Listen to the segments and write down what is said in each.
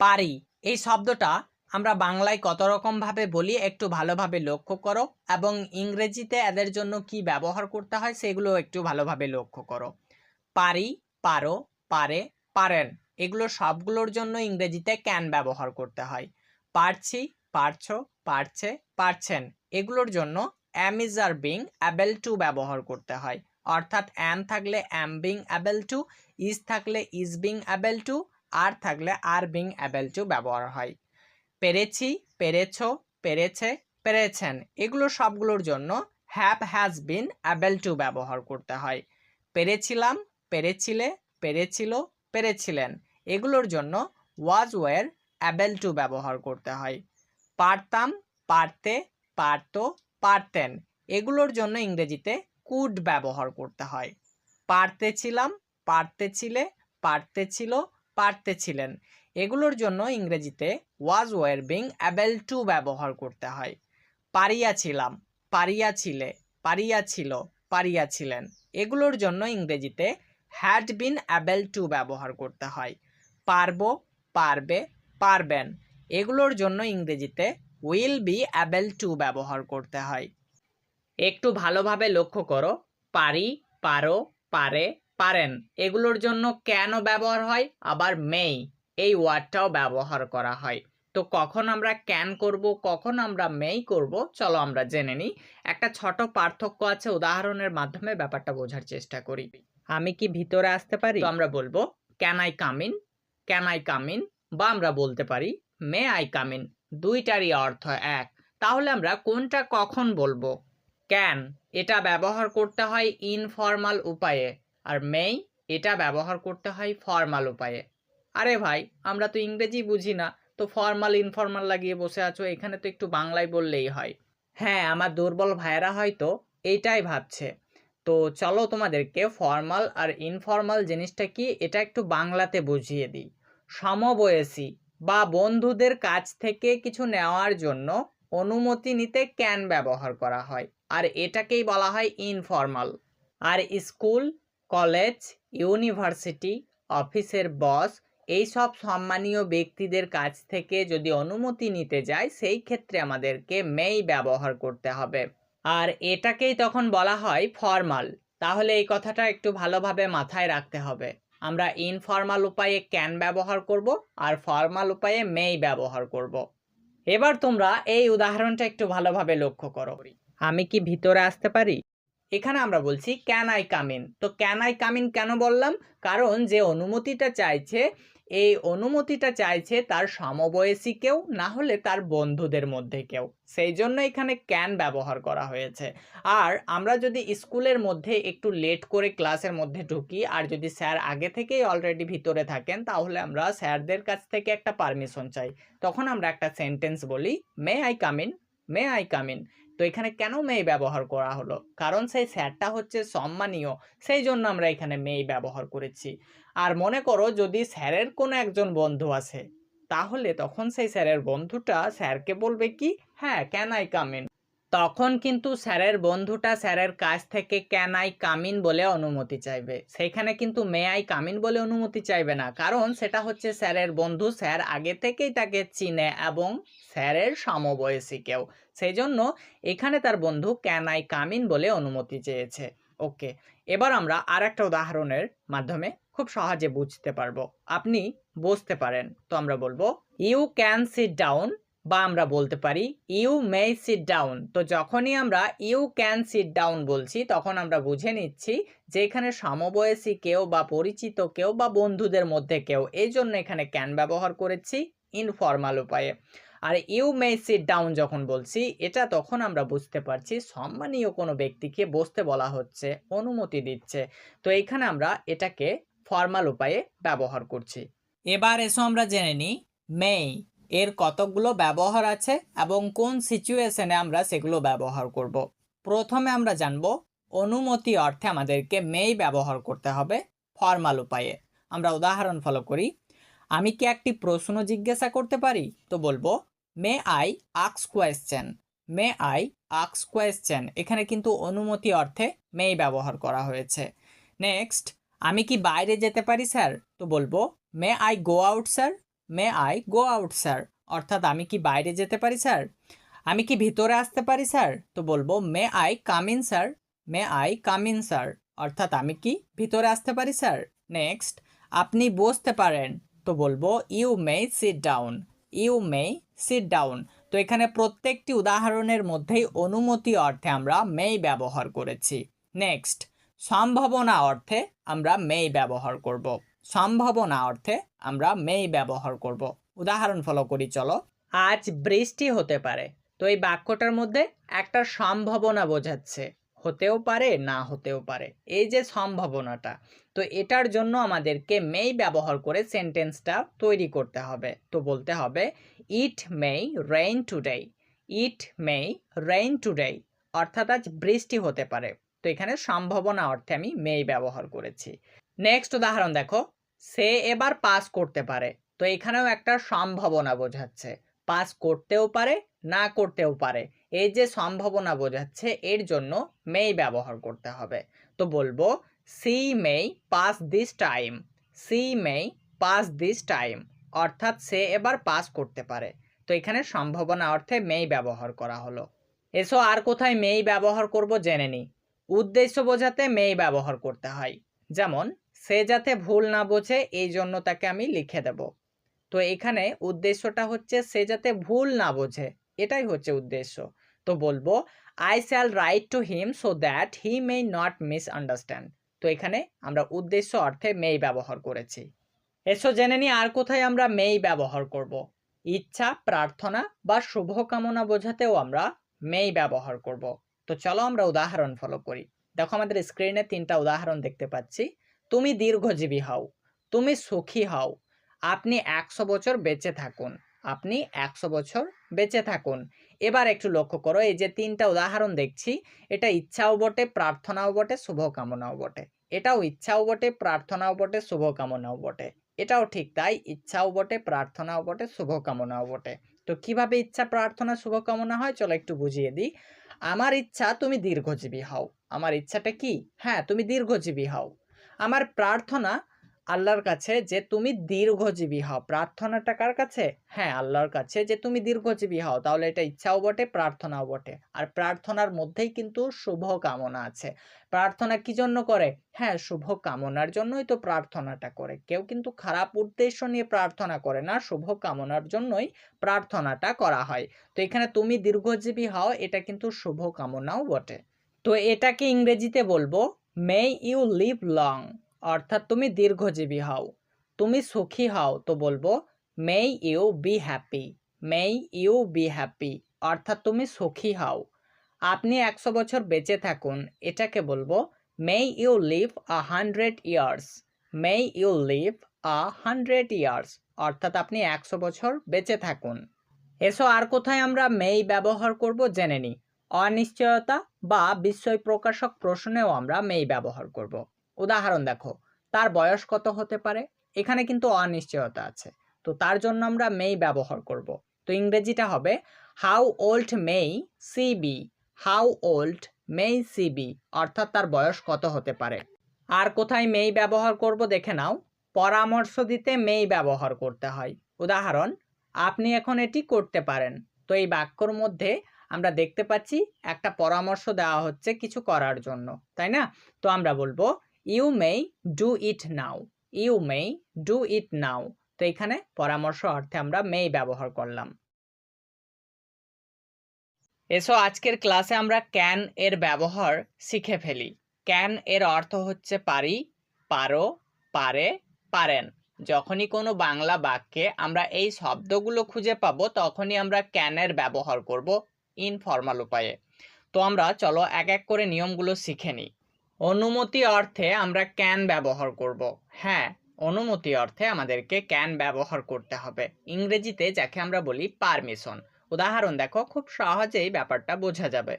পারি। এই শব্দটা আমরা বাংলায় কত রকমভাবে বলি একটু ভালোভাবে লক্ষ্য করো এবং ইংরেজিতে এদের জন্য কি ব্যবহার করতে হয় সেগুলো একটু ভালোভাবে লক্ষ্য করো। পারি, পারো, পারে, পারেন। এগুলো সবগুলোর জন্য ইংরেজিতে ক্যান ব্যবহার করতে হয়। পারছি, পারছ, পারছে, পারছেন। এগুলোর জন্য am is are being able to ব্যবহার করতে হয়। অর্থাৎ অ্যাম থাকলে am being able to is থাকলে is being able to are থাকলে আর বিং অ্যাবেল টু ব্যবহার হয়। পেরেছি, পেরেছ, পেরেছে, পেরেছেন, এগুলো সবগুলোর জন্য have has been able to ব্যবহার করতে হয়। পেরেছিলাম, পেরেছিলে, পেরেছিল, পেরেছিলেন, এগুলোর জন্য ওয়াজ ওয়ার অ্যাবেল টু ব্যবহার করতে হয়। পারতাম, পারতে, পারতো, পারতেন, এগুলোর জন্য ইংরেজিতে কুড ব্যবহার করতে হয়। পারতেছিলাম, পারতেছিলে, পারতেছিল পারতেছিলেন। এগুলোর জন্য ইংরেজিতে was were being able to ব্যবহার করতে হয়। পারিয়াছিলাম, পারিয়াছিলে, পারিয়াছিল, পারিয়াছিলেন। এগুলোর জন্য ইংরেজিতে হ্যাড বিন অ্যাবেল টু ব্যবহার করতে হয়। পারব, পারবে, পারবেন। এগুলোর জন্য ইংরেজিতে উইল বি অ্যাবেল টু ব্যবহার করতে হয়। একটু ভালোভাবে লক্ষ্য করো। পারি, পারো, পারে পারেন। এগুলোর জন্য কেন ব্যবহার হয়? আবার মেই এই ওয়ার্ডটাও ব্যবহার করা হয়। তো কখন আমরা ক্যান করব, কখন আমরা মেই করব, চলো আমরা জেনে নিই। একটা ছোট পার্থক্য আছে, উদাহরণের মাধ্যমে ব্যাপারটা বোঝার চেষ্টা করি। আমি কি ভিতরে আসতে পারি? তো আমরা বলব can I come in can I come in বা আমরা বলতে পারি মে আই কাম ইন দুইটারই অর্থ এক। তাহলে আমরা কোনটা কখন বলব? ক্যান এটা ব্যবহার করতে হয় ইনফর্মাল উপায়ে। আর মেই এটা ব্যবহার করতে হয় ফর্মাল উপায়ে। আরে ভাই, আমরা তো ইংরেজি বুঝি না, তো ফর্মাল ইনফর্মাল লাগিয়ে বসে আছো, এখানে তো একটু বাংলায় বললেই হয়। হ্যাঁ আমার দুর্বল ভাইয়েরা হয়তো এইটাই ভাবছে। তো চলো তোমাদেরকে ফর্মাল আর ইনফর্মাল জিনিসটা কি, এটা একটু বাংলাতে বুঝিয়ে দিই। সমবয়সী বা বন্ধুদের কাছ থেকে কিছু নেওয়ার জন্য অনুমতি নিতে ক্যান ব্যবহার করা হয়, আর এটাকেই বলা হয় ইনফর্মাল আর স্কুল কলেজ, ইউনিভার্সিটি, অফিসের বস এই সব সম্মানীয় ব্যক্তিদের কাছ থেকে যদি অনুমতি নিতে যায়, সেই ক্ষেত্রে আমাদেরকে মেই ব্যবহার করতে হবে। আর এটাকেই তখন বলা হয় ফর্মাল। তাহলে এই কথাটা একটু ভালোভাবে মাথায় রাখতে হবে। আমরা ইনফর্মাল উপায়ে ক্যান ব্যবহার করব আর ফর্মাল উপায়ে মেই ব্যবহার করব। এবার তোমরা এই উদাহরণটা একটু ভালোভাবে লক্ষ্য করো। আমি কি ভিতরে আসতে পারি? এখানে আমরা বলছি ক্যান আই কামিন তো ক্যান আই কামিন কেন বললাম? কারণ যে অনুমতিটা চাইছে, এই অনুমতিটা চাইছে তার সমবয়সী কেউ, না হলে তার বন্ধুদের মধ্যে কেউ। সেই জন্য এখানে ক্যান ব্যবহার করা হয়েছে। আর আমরা যদি স্কুলের মধ্যে একটু লেট করে ক্লাসের মধ্যে ঢুকি, আর যদি স্যার আগে থেকেই অলরেডি ভিতরে থাকেন, তাহলে আমরা স্যারদের কাছ থেকে একটা পারমিশন চাই। তখন আমরা একটা সেন্টেন্স বলি may I come in may I come in তো এখানে কেন মেয়ে ব্যবহার করা হলো? কারণ সেই স্যারটা হচ্ছে সম্মানীয়, সেই জন্য আমরা এখানে মেয়ে ব্যবহার করেছি। আর মনে করো যদি স্যারের কোনো একজন বন্ধু আছে, তাহলে তখন সেই স্যারের বন্ধুটা স্যারকে বলবে কি হ্যাঁ ক্যান আই কামিন তখন কিন্তু স্যারের বন্ধুটা স্যারের কাছ থেকে ক্যান আই কামিন বলে অনুমতি চাইবে। সেইখানে কিন্তু মে আই কামিন বলে অনুমতি চাইবে না। কারণ সেটা হচ্ছে স্যারের বন্ধু, স্যার আগে থেকেই তাকে চিনে এবং স্যারের সমবয়সী কেউ সেই জন্য এখানে তার বন্ধু ক্যান আই কামিন বলে অনুমতি চেয়েছে। ওকে, এবার আমরা আর একটা উদাহরণের মাধ্যমে খুব সহজে বুঝতে পারব। আপনি বসতে পারেন, তো আমরা বলব ইউ ক্যান সিট ডাউন বা আমরা বলতে পারি ইউ মে সিট ডাউন তো যখনই আমরা ইউ ক্যান সিট ডাউন বলছি, তখন আমরা বুঝে নিচ্ছি যে এখানে সমবয়সী কেউ বা পরিচিত কেউ বা বন্ধুদের মধ্যে কেউ, এই জন্য এখানে ক্যান ব্যবহার করেছি ইনফর্মাল উপায়ে। আর ইউ মে সিট ডাউন যখন বলছি, এটা তখন আমরা বুঝতে পারছি সম্মানীয় কোনো ব্যক্তিকে বসতে বলা হচ্ছে, অনুমতি দিচ্ছে। তো এইখানে আমরা এটাকে ফর্মাল উপায়ে ব্যবহার করছি। এবার এসো আমরা জেনে নিই মেই এর কতকগুলো ব্যবহার আছে এবং কোন সিচুয়েশনে আমরা সেগুলো ব্যবহার করব। প্রথমে আমরা জানব অনুমতি অর্থে আমাদেরকে মেই ব্যবহার করতে হবে ফর্মাল উপায়ে। আমরা উদাহরণ ফলো করি। আমি কি একটি প্রশ্ন জিজ্ঞাসা করতে পারি? তো বলব may I আক্স question may I আক্স question এখানে কিন্তু অনুমতি অর্থে মেই ব্যবহার করা হয়েছে। নেক্সট আমি কি বাইরে যেতে পারি স্যার তো বলব may I go out sir may I go out, sir? অর্থাৎ আমি কি বাইরে যেতে পারি, স্যার? আমি কি ভিতরে আসতে পারি, স্যার? তো বলব, may I come in, sir. May I come in, sir. অর্থাৎ আমি কি ভিতরে আসতে পারি, স্যার? নেক্সট, আপনি বসতে পারেন। তো বলব, you may sit down. You may sit down. তো এখানে প্রত্যেকটি উদাহরণের মধ্যেই অনুমতি অর্থে আমরা মেই ব্যবহার করেছি। নেক্সট, সম্ভাবনা অর্থে আমরা মেই ব্যবহার করব। সম্ভাবনা অর্থে আমরা মেই ব্যবহার করব। উদাহরণ ফলো করি, চলো। আজ বৃষ্টি হতে পারে, তো এই বাক্যটার মধ্যে একটা সম্ভাবনা বোঝাচ্ছে। হতেও পারে, না হতেও পারে। এই যে সম্ভাবনাটা, তো এটার জন্য আমাদেরকে মেই ব্যবহার করে সেন্টেন্সটা তৈরি করতে হবে। তো বলতে হবে, it may rain today it may rain today. অর্থাৎ আজ বৃষ্টি হতে পারে। তো এখানে সম্ভাবনা অর্থে আমি মেই ব্যবহার করেছি। নেক্সট উদাহরণ দেখো। সে এবার পাস করতে পারে। তো এখানেও একটা সম্ভাবনা বোঝাচ্ছে। পাস করতেও পারে, না করতেও পারে। এই যে সম্ভাবনা বোঝাচ্ছে, এর জন্য মেই ব্যবহার করতে হবে। তো বলব, she may pass this time, she may pass this time, অর্থাৎ সে এবার পাস করতে পারে। তো এখানে সম্ভাবনা অর্থে মেই ব্যবহার করা হলো। এসো আর কোথায় মেই ব্যবহার করব জেনে নিই উদ্দেশ্য বোঝাতে মেই ব্যবহার করতে হয়। যেমন সে যাতে ভুল না বোঝে, এই জন্য তাকে আমি লিখে দেব। তো এখানে উদ্দেশ্যটা হচ্ছে সে যাতে ভুল না বোঝে, এটাই হচ্ছে উদ্দেশ্য। তো বলব I shall write to him so that he may not misunderstand তো এখানে আমরা উদ্দেশ্য অর্থে মেই ব্যবহার করেছি। এসো জেনে নিই আর কোথায় আমরা মেই ব্যবহার করব। ইচ্ছা, প্রার্থনা বা শুভকামনা বোঝাতেও আমরা মেই ব্যবহার করব। তো চলো আমরা উদাহরণ ফলো করি। দেখো আমাদের স্ক্রিনে তিনটা উদাহরণ দেখতে পাচ্ছি। তুমি দীর্ঘজীবী হও, তুমি সুখী হও, আপনি একশো বছর বেঁচে থাকুন, আপনি একশো বছর বেঁচে থাকুন। এবার একটু লক্ষ্য করো, এই যে তিনটা উদাহরণ দেখছি, এটা ইচ্ছাও বটে, প্রার্থনাও বটে, শুভকামনাও বটে। এটাও ইচ্ছাও বটে, প্রার্থনাও বটে, শুভকামনাও বটে। এটাও ঠিক তাই, ইচ্ছাও বটে, প্রার্থনাও বটে, শুভকামনাও বটে। তো কীভাবে ইচ্ছা, প্রার্থনা, শুভকামনা হয়? চলো একটু বুঝিয়ে দিই। আমার ইচ্ছা, তুমি দীর্ঘজীবী হও। আমার ইচ্ছাটা কি? হ্যাঁ তুমি দীর্ঘজীবী হও। আমার প্রার্থনা আল্লাহর কাছে যে তুমি দীর্ঘজীবী হও। প্রার্থনাটা কার কাছে? হ্যাঁ আল্লাহর কাছে যে তুমি দীর্ঘজীবী হও। তাহলে এটা ইচ্ছাও বটে, প্রার্থনাও বটে। আর প্রার্থনার মধ্যেই কিন্তু শুভ কামনা আছে। প্রার্থনা কি জন্য করে? হ্যাঁ শুভ কামনার জন্যই তো প্রার্থনাটা করে। কেউ কিন্তু খারাপ উদ্দেশ্য নিয়ে প্রার্থনা করে না শুভ কামনার জন্যই প্রার্থনাটা করা হয়। তো এখানে তুমি দীর্ঘজীবী হও, এটা কিন্তু শুভ কামনাও বটে। তো এটাকে ইংরেজিতে বলব মে ইউ লিভ লং অর্থাৎ তুমি দীর্ঘজীবী হও। তুমি সুখী হও তো বলব may you be happy may you be happy অর্থাৎ তুমি সুখী হও। আপনি একশো বছর বেঁচে থাকুন। এটাকে বলব may you live a hundred years may you live a hundred years অর্থাৎ আপনি একশো বছর বেঁচে থাকুন। এসো, আর কোথায় আমরা মেই ব্যবহার করব জেনে নিই। অনিশ্চয়তা বা বিস্ময় প্রকাশক প্রশ্নেও আমরা মেই ব্যবহার করব। উদাহরণ দেখো, তার বয়স কত হতে পারে? এখানে কিন্তু অনিশ্চয়তা আছে। তো তার জন্য আমরা মেই ব্যবহার করব। তো ইংরেজিটা হবে how old may she be how old may she be অর্থাৎ তার বয়স কত হতে পারে? আর কোথায় মেই ব্যবহার করব দেখে নাও। পরামর্শ দিতে মেই ব্যবহার করতে হয়। উদাহরণ, আপনি এখন এটি করতে পারেন। তো এই বাক্যর মধ্যে আমরা দেখতে পাচ্ছি একটা পরামর্শ দেওয়া হচ্ছে কিছু করার জন্য, তাই না? তো আমরা বলব you may do it now you may do it now তো এখানে পরামর্শ অর্থে আমরা মেই ব্যবহার করলাম। এসো, আজকের ক্লাসে আমরা ক্যান এর ব্যবহার শিখে ফেলি। ক্যান এর অর্থ হচ্ছে পারি, পারো, পারে, পারেন। যখনই কোনো বাংলা বাক্যে আমরা এই শব্দগুলো খুঁজে পাবো, তখনই আমরা ক্যানের ব্যবহার করব। ইনফর্মাল উপায়ে। তো আমরা চলো এক এক করে নিয়মগুলো শিখে নিই। অনুমতি অর্থে আমরা ক্যান ব্যবহার করব। হ্যাঁ অনুমতি অর্থে আমাদেরকে ক্যান ব্যবহার করতে হবে। ইংরেজিতে যাকে আমরা বলি পারমিশন উদাহরণ, দেখো, খুব সহজেই ব্যাপারটা বোঝা যাবে।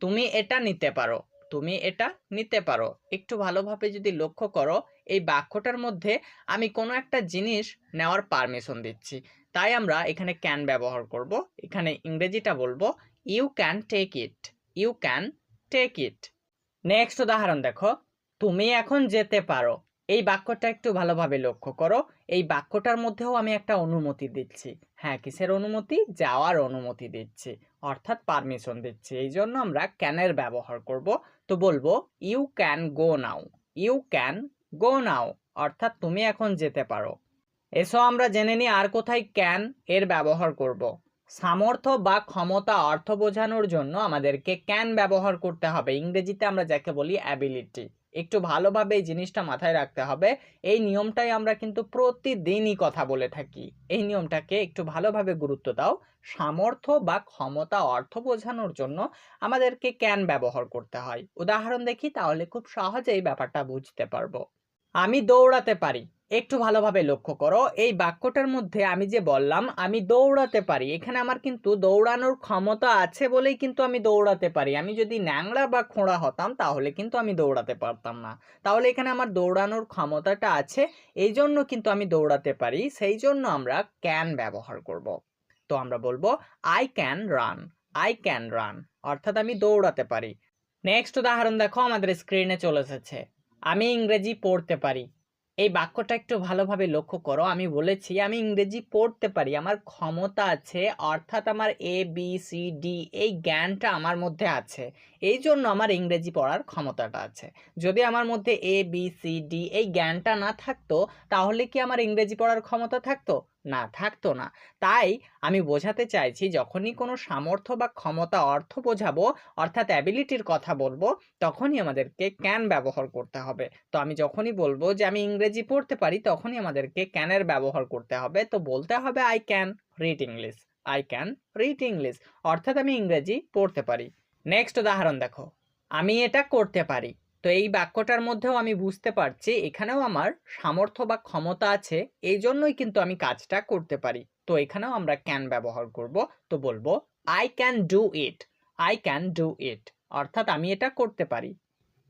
তুমি এটা নিতে পারো, তুমি এটা নিতে পারো। একটু ভালোভাবে যদি লক্ষ্য করো, এই বাক্যটার মধ্যে আমি কোনো একটা জিনিস নেওয়ার পারমিশন দিচ্ছি। তাই আমরা এখানে ক্যান ব্যবহার করব। এখানে ইংরেজিটা বলব you can take it you can take it next উদাহরণ দেখো। তুমি এখন যেতে পারো। এই বাক্যটা একটু ভালোভাবে লক্ষ্য করো। এই বাক্যটার মধ্যেও আমি একটা অনুমতি দিচ্ছি। হ্যাঁ কিসের অনুমতি? যাওয়ার অনুমতি দিচ্ছি। অর্থাৎ পারমিশন দিচ্ছি। এই জন্য আমরা ক্যানের ব্যবহার করব। তো বলব you can go now you can go now অর্থাৎ তুমি এখন যেতে পারো। এসো, আমরা জেনে নিই আর কোথায় ক্যান এর ব্যবহার করব। সামর্থ্য বা ক্ষমতা অর্থ বোঝানোর জন্য আমাদেরকে ক্যান ব্যবহার করতে হবে। ইংরেজিতে আমরা যাকে বলি অ্যাবিলিটি একটু ভালোভাবে এই জিনিসটা মাথায় রাখতে হবে। এই নিয়মটাই আমরা কিন্তু প্রতিদিনই কথা বলে থাকি। এই নিয়মটাকে একটু ভালোভাবে গুরুত্ব দাও। সামর্থ্য বা ক্ষমতা অর্থ বোঝানোর জন্য আমাদেরকে ক্যান ব্যবহার করতে হয়। উদাহরণ দেখি, তাহলে খুব সহজেই ব্যাপারটা বুঝতে পারব। আমি দৌড়াতে পারি। একটু ভালোভাবে লক্ষ্য করো। এই বাক্যটার মধ্যে আমি যে বললাম, আমি দৌড়াতে পারি। এখানে আমার কিন্তু দৌড়ানোর ক্ষমতা আছে বলেই কিন্তু আমি দৌড়াতে পারি। আমি যদি ন্যাংড়া বা খোঁড়া হতাম, তাহলে কিন্তু আমি দৌড়াতে পারতাম না। তাহলে এখানে আমার দৌড়ানোর ক্ষমতাটা আছে এই জন্য কিন্তু আমি দৌড়াতে পারি। সেই জন্য আমরা ক্যান ব্যবহার করব। তো আমরা বলব I can run I can run অর্থাৎ আমি দৌড়াতে পারি। নেক্সট উদাহরণ দেখো, আমাদের স্ক্রিনে চলে এসেছে। আমি ইংরেজি পড়তে পারি। এই বাক্যটা একটু ভালোভাবে লক্ষ্য করো। আমি বলেছি, আমি ইংরেজি পড়তে পারি। আমার ক্ষমতা আছে, অর্থাৎ আমার এ বি সি ডি এই জ্ঞানটা আমার মধ্যে আছে। এই জন্য আমার ইংরেজি পড়ার ক্ষমতাটা আছে। যদি আমার মধ্যে এ বি সি ডি এই জ্ঞানটা না থাকতো, তাহলে কি আমার ইংরেজি পড়ার ক্ষমতা থাকতো? না থাকতো না। তাই আমি বোঝাতে চাইছি, যখনই কোনো সামর্থ্য বা ক্ষমতা অর্থ বোঝাবো, অর্থাৎ অ্যাবিলিটির কথা বলব, তখনই আমাদেরকে ক্যান ব্যবহার করতে হবে। তো আমি যখনই বলব যে আমি ইংরেজি পড়তে পারি, তখনই আমাদেরকে ক্যানের ব্যবহার করতে হবে। তো বলতে হবে I can read English I can read English অর্থাৎ আমি ইংরেজি পড়তে পারি। নেক্সট উদাহরণ দেখো। আমি এটা করতে পারি। তো এই বাক্যটার মধ্যেও আমি বুঝতে পারছি, এখানেও আমার সামর্থ্য বা ক্ষমতা আছে এই জন্যই কিন্তু আমি কাজটা করতে পারি। তো এখানেও আমরা ক্যান ব্যবহার করব। তো বলব I can do it I can do it অর্থাৎ আমি এটা করতে পারি।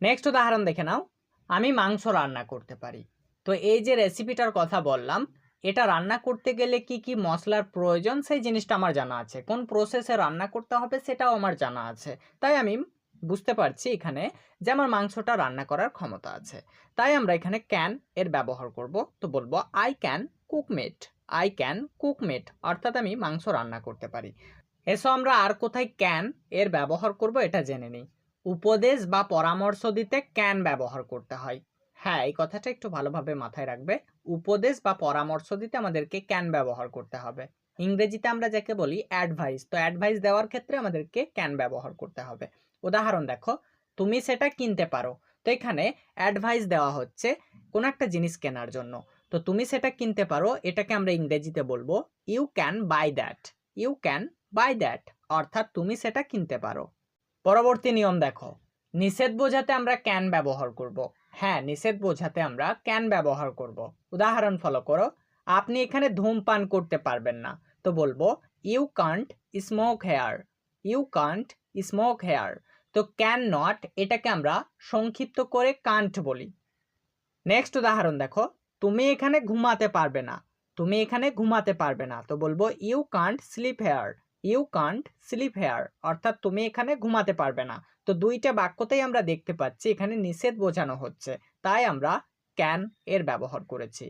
নেক্সট উদাহরণ দেখে নাও। আমি মাংস রান্না করতে পারি। তো এই যে রেসিপিটার কথা বললাম, এটা রান্না করতে গেলে কি কি মশলার প্রয়োজন? সেই জিনিসটা আমার জানা আছে। কোন প্রসেসে রান্না করতে হবে সেটাও আমার জানা আছে। তাই আমি বুঝতে পারছি এখানে যে আমার মাংসটা রান্না করার ক্ষমতা আছে। তাই আমরা এখানে ক্যান এর ব্যবহার করব। তো বলব I can cook meat I can cook meat অর্থাৎ আমি মাংস রান্না করতে পারি। এসো আমরা আর কোথায় ক্যান এর ব্যবহার করব এটা জেনে নিই। উপদেশ বা পরামর্শ দিতে ক্যান ব্যবহার করতে হয়। হ্যাঁ এই কথাটা একটু ভালোভাবে মাথায় রাখবে। উপদেশ বা পরামর্শ দিতে আমাদেরকে ক্যান ব্যবহার করতে হবে। ইংরেজিতে আমরা যাকে বলি অ্যাডভাইস তো অ্যাডভাইস দেওয়ার ক্ষেত্রে আমাদেরকে ক্যান ব্যবহার করতে হবে। উদাহরণ দেখো, তুমি সেটা কিনতে পারো। তো এখানে অ্যাডভাইস দেওয়া হচ্ছে কোনো একটা জিনিস কেনার জন্য। তো তুমি সেটা কিনতে পারো, এটাকে আমরা ইংরেজিতে বলব you can buy that you can buy that অর্থাৎ তুমি সেটা কিনতে পারো। পরবর্তী নিয়ম দেখো, নিষেধ বোঝাতে আমরা ক্যান ব্যবহার করব। হ্যাঁ নিষেধ বোঝাতে আমরা ক্যান ব্যবহার করব। উদাহরণ ফলো করো, আপনি এখানে ধূমপান করতে পারবেন না। তো বলব you can't smoke here you can't smoke here তো ক্যান নট এটাকে আমরা সংক্ষিপ্ত করে কান্ট বলি। নেক্সট উদাহরণ দেখো, তুমি এখানে ঘুমাতে পারবে না, তুমি এখানে ঘুমাতে পারবে না, তো বলব you can't sleep here you can't sleep here অর্থাৎ তুমি এখানে ঘুমাতে পারবে না। তো দুইটা বাক্যতেই আমরা দেখতে পাচ্ছি, এখানে নিষেধ বোঝানো হচ্ছে, তাই আমরা ক্যান এর ব্যবহার করেছি।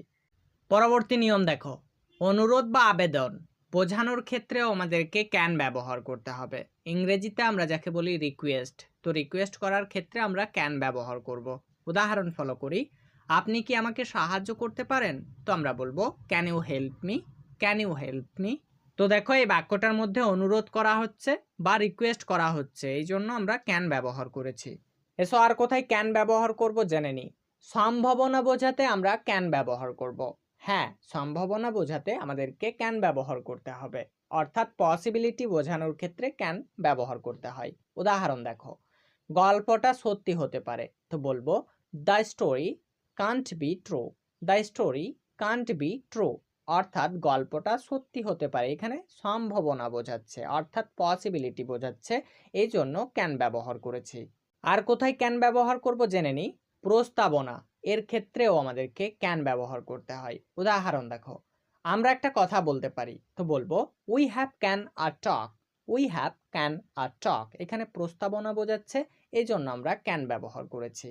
পরবর্তী নিয়ম দেখো, অনুরোধ বা আবেদন। বোঝানোর ক্ষেত্রেও আমাদেরকে ক্যান ব্যবহার করতে হবে। ইংরেজিতে আমরা যাকে বলি রিকোয়েস্ট তো রিকোয়েস্ট করার ক্ষেত্রে আমরা ক্যান ব্যবহার করব। উদাহরণ ফলো করি, আপনি কি আমাকে সাহায্য করতে পারেন? তো আমরা বলব can you help me can you help me তো দেখো, এই বাক্যটার মধ্যে অনুরোধ করা হচ্ছে বা রিকোয়েস্ট করা হচ্ছে, এই জন্য আমরা ক্যান ব্যবহার করেছি। এসো আর কোথায় ক্যান ব্যবহার করব জেনে নিই। সম্ভাবনা বোঝাতে আমরা ক্যান ব্যবহার করব। হ্যাঁ সম্ভাবনা বোঝাতে আমাদেরকে ক্যান ব্যবহার করতে হবে। অর্থাৎ পসিবিলিটি বোঝানোর ক্ষেত্রে ক্যান ব্যবহার করতে হয়। উদাহরণ দেখো, গল্পটা সত্যি হতে পারে। তো বলব the story can't be true the story can't be true অর্থাৎ গল্পটা সত্যি হতে পারে। এখানে সম্ভাবনা বোঝাচ্ছে, অর্থাৎ পসিবিলিটি বোঝাচ্ছে এই জন্য ক্যান ব্যবহার করেছি। আর কোথায় ক্যান ব্যবহার করব জেনে নিই? প্রস্তাবনা। এর ক্ষেত্রেও আমাদেরকে ক্যান ব্যবহার করতে হয়। উদাহরণ দেখো, আমরা একটা কথা বলতে পারি। তো বলব we have can are talk we have can are talk এখানে প্রস্তাবনা বোঝাচ্ছে এই জন্য আমরা ক্যান ব্যবহার করেছি।